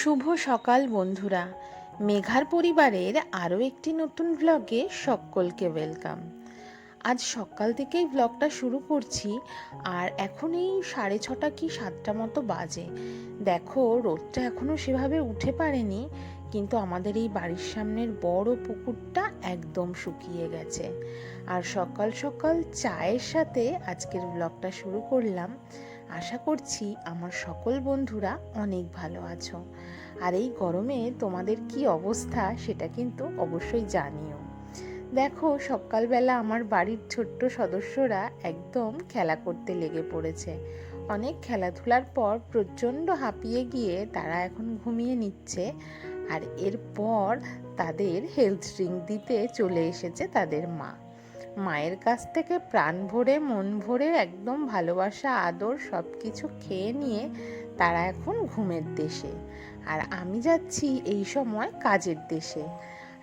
শুভ সকাল বন্ধুরা। মেঘার পরিবারের আরও একটি নতুন ব্লগে সকলকে ওয়েলকাম আজ সকাল থেকেই ব্লগটা শুরু করছি, আর এখন এই সাড়ে ছটা কি সাতটা মতো বাজে। দেখো, রোদটা এখনও সেভাবে উঠে পারেনি, কিন্তু আমাদের এই বাড়ির সামনের বড় পুকুরটা একদম শুকিয়ে গেছে। আর সকাল সকাল চায়ের সাথে আজকের ব্লগটা শুরু করলাম। আশা করছি আমার সকল বন্ধুরা অনেক ভালো আছো। আর এই গরমে তোমাদের কি অবস্থা সেটা কিন্তু অবশ্যই জানিও। দেখো, সকালবেলা আমার বাড়ির ছোট্ট সদস্যরা একদম খেলা করতে লেগে পড়েছে। অনেক খেলাধুলার পর প্রচণ্ড হাঁপিয়ে গিয়ে তারা এখন ঘুমিয়ে নিচ্ছে আর এরপর তাদের হেলথ ড্রিঙ্ক দিতে চলে এসেছে তাদের মা। মায়ের কাছ থেকে প্রাণ ভরে, মন ভরে, একদম ভালোবাসা, আদর সব কিছু খেয়ে নিয়ে তারা এখন ঘুমের দেশে। আর আমি যাচ্ছি এই সময় কাজের দেশে।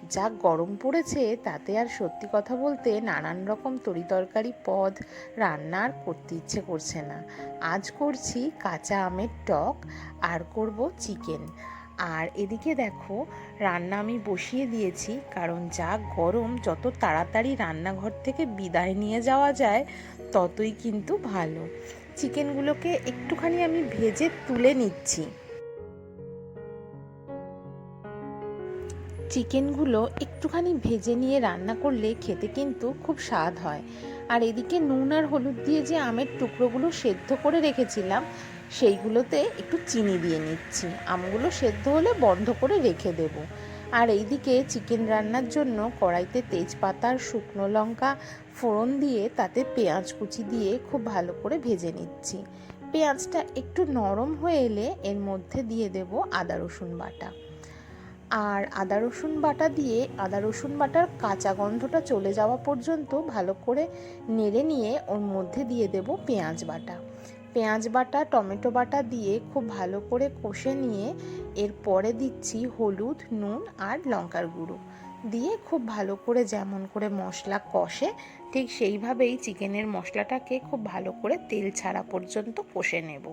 যা গরম পড়েছে তাতে আর সত্যি কথা বলতে নানান রকম তরিতরকারি পদ রান্না আর করতে ইচ্ছে করছে না। আজ করছি কাঁচা আমের টক, আর করব চিকেন। আর এদিকে দেখো, রান্না আমি বসিয়ে দিয়েছি, কারণ যা গরম, যত তাড়াতাড়ি রান্নাঘর থেকে বিদায় নিয়ে যাওয়া যায়, ততই কিন্তু ভালো। চিকেনগুলোকে একটুখানি আমি ভেজে তুলে নিচ্ছি। চিকেনগুলো একটুখানি ভেজে নিয়ে রান্না করলে খেতে কিন্তু খুব স্বাদ হয়। আর এদিকে নুন আর হলুদ দিয়ে যে আমের টুকরোগুলো সেদ্ধ করে রেখেছিলাম, সেইগুলোতে একটু চিনি দিয়ে নিচ্ছি। আমগুলো সেদ্ধ হলে বন্ধ করে রেখে দেব। আর এইদিকে চিকেন রান্নার জন্য কড়াইতে তেজপাতা আর শুকনো লঙ্কা ফোড়ন দিয়ে তাতে পেঁয়াজ কুচি দিয়ে খুব ভালো করে ভেজে নিচ্ছি। পেঁয়াজটা একটু নরম হয়ে এলে এর মধ্যে দিয়ে দেব আদা রসুন বাটা। আর আদা রসুন বাটা দিয়ে আদা রসুন বাটার কাঁচা গন্ধটা চলে যাওয়া পর্যন্ত ভালো করে নেড়ে নিয়ে ওর মধ্যে দিয়ে দেব পেঁয়াজ বাটা। পেঁয়াজ বাটা, টমেটো বাটা দিয়ে খুব ভালো করে কষে নিয়ে এরপরে দিচ্ছি হলুদ, নুন আর লঙ্কার গুঁড়ো। দিয়ে খুব ভালো করে যেমন করে মশলা কষে ঠিক সেইভাবেই চিকেনের মশলাটাকে খুব ভালো করে তেল ছাড়া পর্যন্ত কষে নেব।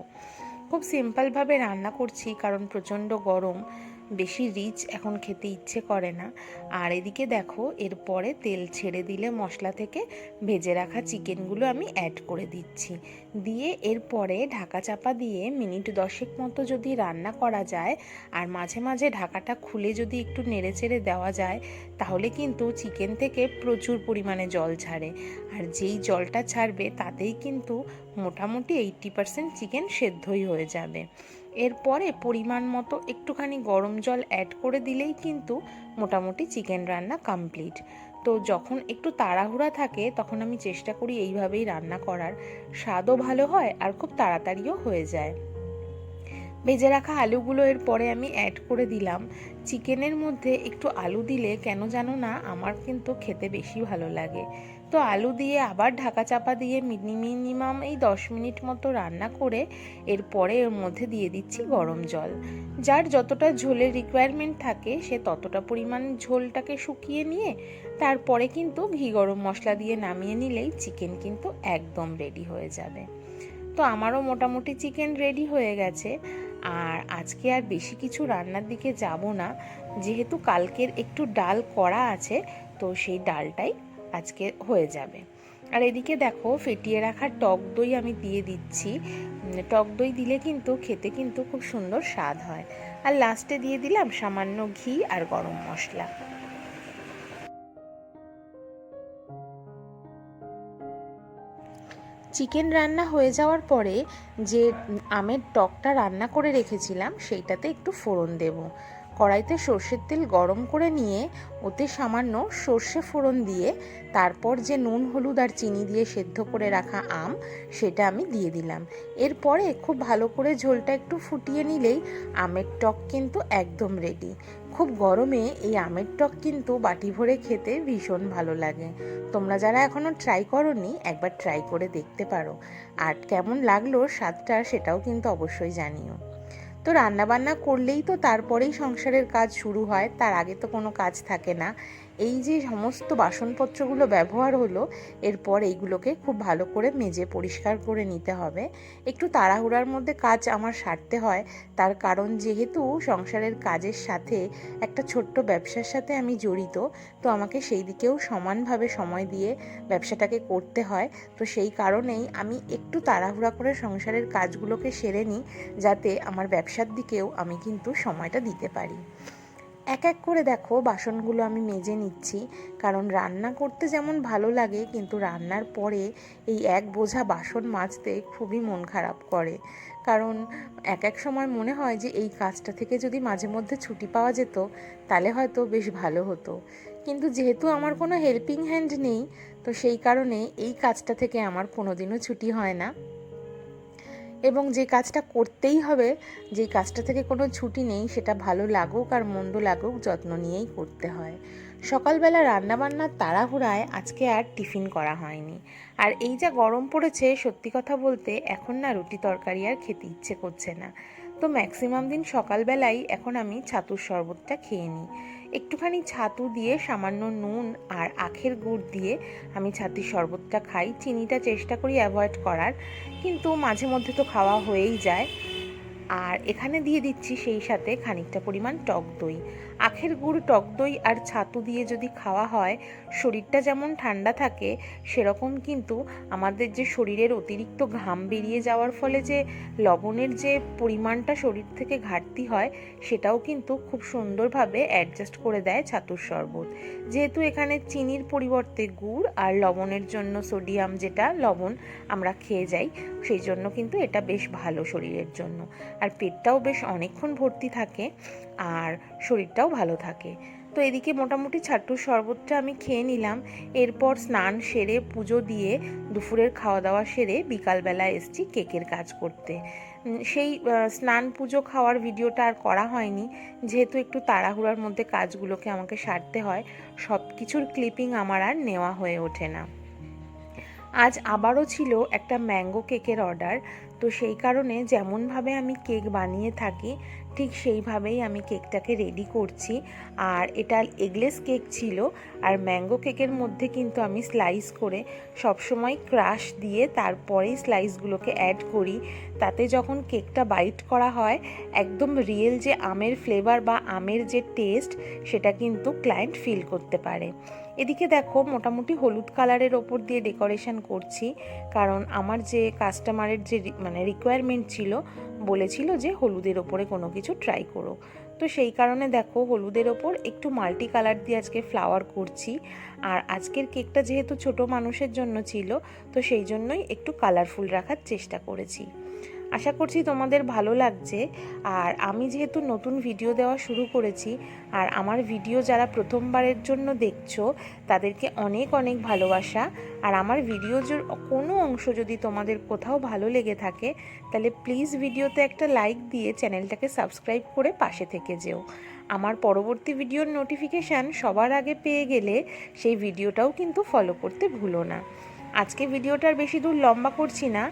খুব সিম্পলভাবে রান্না করছি কারণ প্রচণ্ড গরম। বেশি রিচ এখন খেতে ইচ্ছে করে না। আর এদিকে দেখো, এরপরে তেল ছেড়ে দিলে মশলা থেকে ভেজে রাখা চিকেনগুলো আমি অ্যাড করে দিচ্ছি। দিয়ে এরপরে ঢাকা চাপা দিয়ে মিনিট দশেক মতো যদি রান্না করা যায়, আর মাঝে মাঝে ঢাকাটা খুলে যদি একটু নেড়ে চেড়ে দেওয়া যায়, তাহলে কিন্তু চিকেন থেকে প্রচুর পরিমাণে জল ছাড়ে। আর যেই জলটা ছাড়বে, তাতেই কিন্তু মোটামুটি এইট্টি পারসেন্ট চিকেন সেদ্ধই হয়ে যাবে। এরপরে পরিমাণ মতো একটুখানি গরম জল অ্যাড করে দিলেই কিন্তু মোটামুটি চিকেন রান্না কমপ্লিট তো যখন একটু তাড়াহুড়া থাকে, তখন আমি চেষ্টা করি এইভাবেই রান্না করার। স্বাদও ভালো হয় আর খুব তাড়াতাড়িও হয়ে যায়। ভেজে রাখা আলুগুলো এর পরে আমি অ্যাড করে দিলাম। চিকেনের মধ্যে একটু আলু দিলে কেন জানো না, আমার কিন্তু খেতে বেশি ভালো লাগে। তো আলু দিয়ে আবার ঢাকা চাপা দিয়ে মিনিমাম এই দশ মিনিট মতো রান্না করে এরপরে এর মধ্যে দিয়ে দিচ্ছি গরম জল। যার যতটা ঝোলের রিকোয়ারমেন্ট থাকে, সে ততটা পরিমাণ ঝোলটাকে শুকিয়ে নিয়ে তারপরে কিন্তু ঘি গরম মশলা দিয়ে নামিয়ে নিলেই চিকেন কিন্তু একদম রেডি হয়ে যাবে। তো আমারও মোটামুটি চিকেন রেডি হয়ে গেছে। আর আজকে আর বেশি কিছু রান্নার দিকে যাব না। যেহেতু কালকের একটু ডাল করা আছে, তো সেই ডালটাই আজকে হয়ে যাবে। আর এদিকে দেখো, ফেটিয়ে রাখা টক দই আমি দিয়ে দিচ্ছি। টক দই দিলে কিন্তু, খেতে কিন্তু খুব সুন্দর স্বাদ হয়। আর লাস্টে দিয়ে দিলাম সামান্য ঘি আর গরম মশলা। চিকেন রান্না হয়ে যাওয়ার পরে যে আমের টকটা রান্না করে রেখেছিলাম, সেইটাতে একটু ফোড়ন দেব। কড়াইতে সর্ষের তেল গরম করে নিয়ে ওতে সামান্য সর্ষে ফোড়ন দিয়ে তারপর যে নুন, হলুদ আর চিনি দিয়ে সেদ্ধ করে রাখা আম, সেটা আমি দিয়ে দিলাম। এরপরে খুব ভালো করে ঝোলটা একটু ফুটিয়ে নিলেই আমের টক কিন্তু একদম রেডি খুব গরমে এই আমের টক কিন্তু বাটি ভরে খেতে ভীষণ ভালো লাগে। তোমরা যারা এখনও ট্রাই করনি, একবার ট্রাই করে দেখতে পারো। আর কেমন লাগল স্বাদটা সেটাও কিন্তু অবশ্যই জানিও। তো রান্নাবান্না করলেই তো তারপরেই সংসারের কাজ শুরু হয়, তার আগে তো কোনো কাজ থাকে না। এই যে সমস্ত বাসনপত্রগুলো ব্যবহার হলো, এরপর এইগুলোকে খুব ভালো করে মেজে পরিষ্কার করে নিতে হবে। একটু তাড়াহুড়ার মধ্যে কাজ আমার সারতে হয়, তার কারণ যেহেতু সংসারের কাজের সাথে একটা ছোট্ট ব্যবসার সাথে আমি জড়িত, তো আমাকে সেই দিকেও সমানভাবে সময় দিয়ে ব্যবসাটাকে করতে হয়। তো সেই কারণেই আমি একটু তাড়াহুড়া করে সংসারের কাজগুলোকে সেরে নিই, যাতে আমার ব্যবসার দিকেও আমি কিন্তু সময়টা দিতে পারি। এক এক করে দেখো, বাসনগুলো আমি মেজে নিচ্ছি। কারণ রান্না করতে যেমন ভালো লাগে, কিন্তু রান্নার পরে এই এক বোঝা বাসন মাজতে খুবই মন খারাপ করে। কারণ এক এক সময় মনে হয় যে, এই কাজটা থেকে যদি মাঝে মধ্যে ছুটি পাওয়া যেত, তাহলে হয়তো বেশ ভালো হতো। কিন্তু যেহেতু আমার কোনো হেল্পিং হ্যান্ড নেই, তো সেই কারণে এই কাজটা থেকে আমার কোনোদিনও ছুটি হয় না। এবং যে কাজটা করতেই হবে যেই কাজটা থেকে কোনো ছুটি নেই, সেটা ভালো লাগুক আর মন্দ লাগুক, যত্ন নিয়েই করতে হয়। সকালবেলা রান্নাবান্নার তাড়াহুড়ায় আজকে আর টিফিন করা হয়নি। আর এই যা গরম পড়েছে, সত্যি কথা বলতে এখন না রুটি তরকারি আর খেতে ইচ্ছে করছে না। তো ম্যাক্সিমাম দিন সকালবেলাই এখন আমি ছাতুর শরবতটা খেয়ে নিই। একটুখানি ছাতু দিয়ে সামান্য নুন আর আখের গুড় দিয়ে আমি ছাতির শরবতটা খাই। চিনিটা চেষ্টা করি অ্যাভয়েড করার, কিন্তু মাঝে মধ্যে তো খাওয়া হয়েই যায়। আর এখানে দিয়ে দিচ্ছি সেই সাথে খানিকটা পরিমাণ টক দই। আখের গুড়, টক দই আর ছাতু দিয়ে যদি খাওয়া হয়, শরীরটা যেমন ঠান্ডা থাকে, সেরকম কিন্তু আমাদের যে শরীরের অতিরিক্ত ঘাম বেরিয়ে যাওয়ার ফলে যে লবণের যে পরিমাণটা শরীর থেকে ঘাটতি হয়, সেটাও কিন্তু খুব সুন্দরভাবে অ্যাডজাস্ট করে দেয় ছাতুর শরবত। যেহেতু এখানে চিনির পরিবর্তে গুড় আর লবণের জন্য সোডিয়াম যেটা, লবণ আমরা খেয়ে যাই, সেই জন্য কিন্তু এটা বেশ ভালো শরীরের জন্য। আর পেটটাও বেশ অনেকক্ষণ ভর্তি থাকে, আর শরীরটাও ভালো থাকে। তো এদিকে মোটামুটি ছাট্টুর শরবতটা আমি খেয়ে নিলাম। এরপর স্নান সেরে পুজো দিয়ে দুপুরের খাওয়া দাওয়া সেরে বিকালবেলা এসছি কেকের কাজ করতে। সেই স্নান পুজো খাওয়ার ভিডিওটা আর করা হয়নি। যেহেতু একটু তাড়াহুড়ার মধ্যে কাজগুলোকে আমাকে সারতে হয় সব কিছুর ক্লিপিং আমার আর নেওয়া হয়ে ওঠে না। আজ আবারও ছিল একটা ম্যাঙ্গো কেকের অর্ডার। তো সেই কারণে যেমনভাবে আমি কেক বানিয়ে থাকি, ঠিক সেইভাবেই আমি কেকটাকে রেডি করছি। আর এটা এগলেস কেক ছিল, আর ম্যাঙ্গো কেকের মধ্যে কিন্তু আমি স্লাইস করে সবসময় ক্রাশ দিয়ে তারপরেই স্লাইসগুলোকে অ্যাড করি। তাতে যখন কেকটা বাইট করা হয়, একদম রিয়েল যে আমের ফ্লেভার বা আমের যে টেস্ট সেটা কিন্তু ক্লায়েন্ট ফিল করতে পারে। এদিকে দেখো, মোটামুটি হলুদ কালারের ওপর দিয়ে ডেকোরেশন করছি। কারণ আমার যে কাস্টমারের যে মানে রিকোয়ারমেন্ট ছিল, বলেছিল যে হলুদের ওপরে কোনো কিছু ট্রাই করো। তো সেই কারণে দেখো, হলুদের ওপর একটু মাল্টি কালার দিয়ে আজকে ফ্লাওয়ার করছি। আর আজকের কেকটা যেহেতু ছোট মানুষের জন্য ছিল, তো সেই জন্যই একটু কালারফুল রাখার চেষ্টা করেছি। আশা করছি তোমাদের ভালো লাগছে। আর আমি যেহেতু নতুন ভিডিও দেওয়া শুরু করেছি, আর আমার ভিডিও যারা প্রথমবারের জন্য দেখছ, তাদেরকে অনেক অনেক ভালোবাসা। আর আমার ভিডিওর কোনো অংশ যদি তোমাদের কোথাও ভালো লেগে থাকে, তাহলে প্লিজ ভিডিওতে একটা লাইক দিয়ে চ্যানেলটাকে সাবস্ক্রাইব করে পাশে থেকে যেও। আমার পরবর্তী ভিডিওর নোটিফিকেশান সবার আগে পেয়ে গেলে সেই ভিডিওটাও কিন্তু ফলো করতে ভুলো না। আজকে ভিডিওটার বেশি দূর লম্বা করছি না।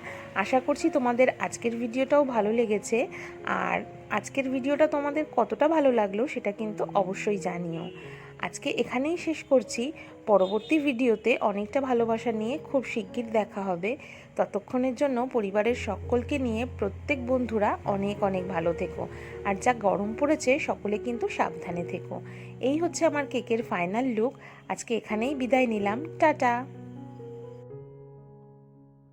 আশা করছি তোমাদের আজকের ভিডিওটাও ভালো লেগেছে। আর আজকের ভিডিওটা তোমাদের কতটা ভালো লাগল সেটা কিন্তু অবশ্যই জানিও। আজকে এখানেই শেষ করছি। পরবর্তী ভিডিওতে অনেকটা ভালোবাসা নিয়ে খুব শিগগির দেখা হবে। ততক্ষণের জন্য পরিবারের সকলকে নিয়ে প্রত্যেক বন্ধুরা অনেক অনেক ভালো থেকো। আর যা গরম পড়েছে সকলে কিন্তু সাবধানে থেকো। এই হচ্ছে আমার কেকের ফাইনাল লুক। আজকে এখানেই বিদায় নিলাম। টাটা!